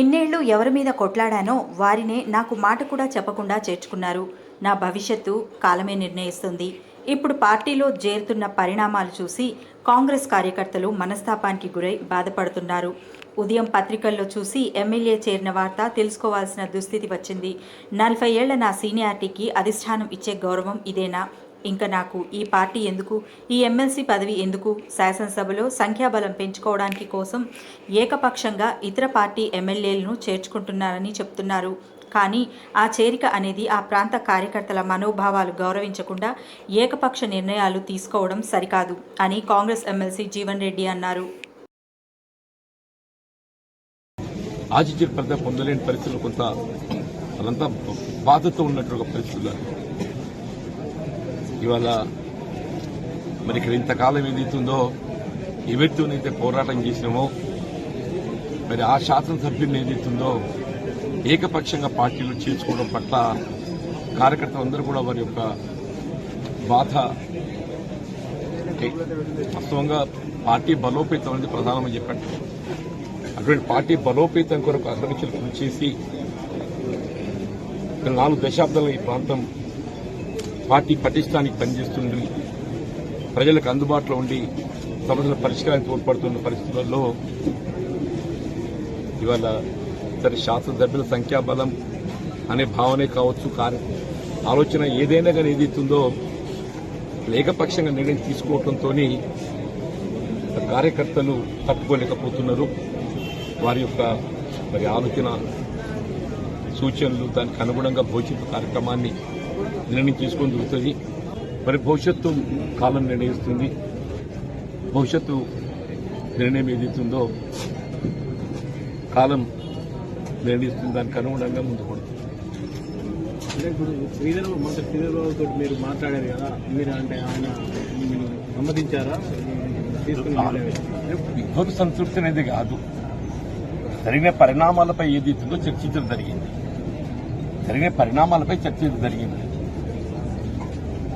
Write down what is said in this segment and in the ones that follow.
ఇన్నేళ్ళు ఎవరి మీద కొట్లాడానో వారినే నాకు మాట కూడా చెప్పకుండా చేర్చుకున్నారు. నా భవిష్యత్తు కాలమే నిర్ణయిస్తుంది. ఇప్పుడు పార్టీలో చేరుతున్న పరిణామాలు చూసి కాంగ్రెస్ కార్యకర్తలు మనస్తాపానికి గురై బాధపడుతున్నారు. ఉదయం పత్రికల్లో చూసి ఎమ్మెల్యే చేరిన వార్త తెలుసుకోవాల్సిన దుస్థితి వచ్చింది. నలభై ఏళ్ళ నా సీనియారిటీకి అధిష్టానం ఇచ్చే గౌరవం ఇదేనా? ఇంకా నాకు ఈ పార్టీ ఎందుకు? ఈ ఎమ్మెల్సీ పదవి ఎందుకు? శాసనసభలో సంఖ్యాబలం పెంచుకోవడానికి కోసం ఏకపక్షంగా ఇతర పార్టీ ఎమ్మెల్యేలను చేర్చుకుంటున్నారని చెప్తున్నారు. కానీ ఆ చేరిక అనేది ఆ ప్రాంత కార్యకర్తల మనోభావాలు గౌరవించకుండా ఏకపక్ష నిర్ణయాలు తీసుకోవడం సరికాదు అని కాంగ్రెస్ ఎమ్మెల్సీ జీవన్ రెడ్డి అన్నారు. ఆచిత్య పెద్ద పొందలేని పరిస్థితులు కొంత బాధతో ఉన్నట్టు పరిస్థితులు ఇవాళ మరి ఇక్కడ ఇంతకాలం ఏదైతుందో ఎవరితోనైతే పోరాటం చేసినామో మరి ఆ శాసనసభ్యుని ఏదైతుందో ఏకపక్షంగా పార్టీలు చేర్చుకోవడం పట్ల కార్యకర్తలందరూ కూడా వారి యొక్క బాధ వాస్తవంగా పార్టీ బలోపేతం అనేది ప్రధానమని చెప్పండి. అటువంటి పార్టీ బలోపేతం కొరకు అగ్రమించలు కృషి చేసి నాలుగు దశాబ్దాల ఈ ప్రాంతం పార్టీ పటిష్టానికి పనిచేస్తుంది ప్రజలకు అందుబాటులో ఉండి సమస్యల పరిష్కారానికి తోడ్పడుతున్న పరిస్థితులలో ఇవాళ సరే శాసనసభ్యుల సంఖ్యాబలం అనే భావనే కావచ్చు కార్య ఆలోచన ఏదైనా కానీ ఏదైతుందో ఏకపక్షంగా నిర్ణయం తీసుకోవడంతో కార్యకర్తలు తట్టుకోలేకపోతున్నారు. వారి యొక్క మరి ఆలోచన సూచనలు దానికి అనుగుణంగా భవిష్యత్తు కార్యక్రమాన్ని నిర్ణయం తీసుకొని జరుగుతుంది మరి భవిష్యత్తు కాలం నిర్ణయిస్తుంది. భవిష్యత్తు నిర్ణయం ఏదైతుందో కాలం నిర్ణయిస్తుంది. దానికి అనుగుణంగా ముందు పడుతుంది. ఇప్పుడు శ్రీధర్ శ్రీధర్ మీరు మాట్లాడారు కదా మీరు అంటే ఆయన సమ్మతించారా సంతృప్తి అనేది కాదు. జరిగిన పరిణామాలపై ఏదైతుందో చర్చించడం జరిగింది. జరిగిన పరిణామాలపై చర్చించడం జరిగింది.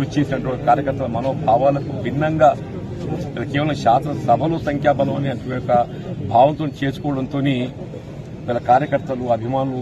కృషి చేసినటువంటి కార్యకర్తల మనోభావాలకు భిన్నంగా కేవలం శాసనసభలు సంఖ్యాబలం అనే యొక్క భావంతో చేసుకోవడంతో వీళ్ళ కార్యకర్తలు అభిమానులు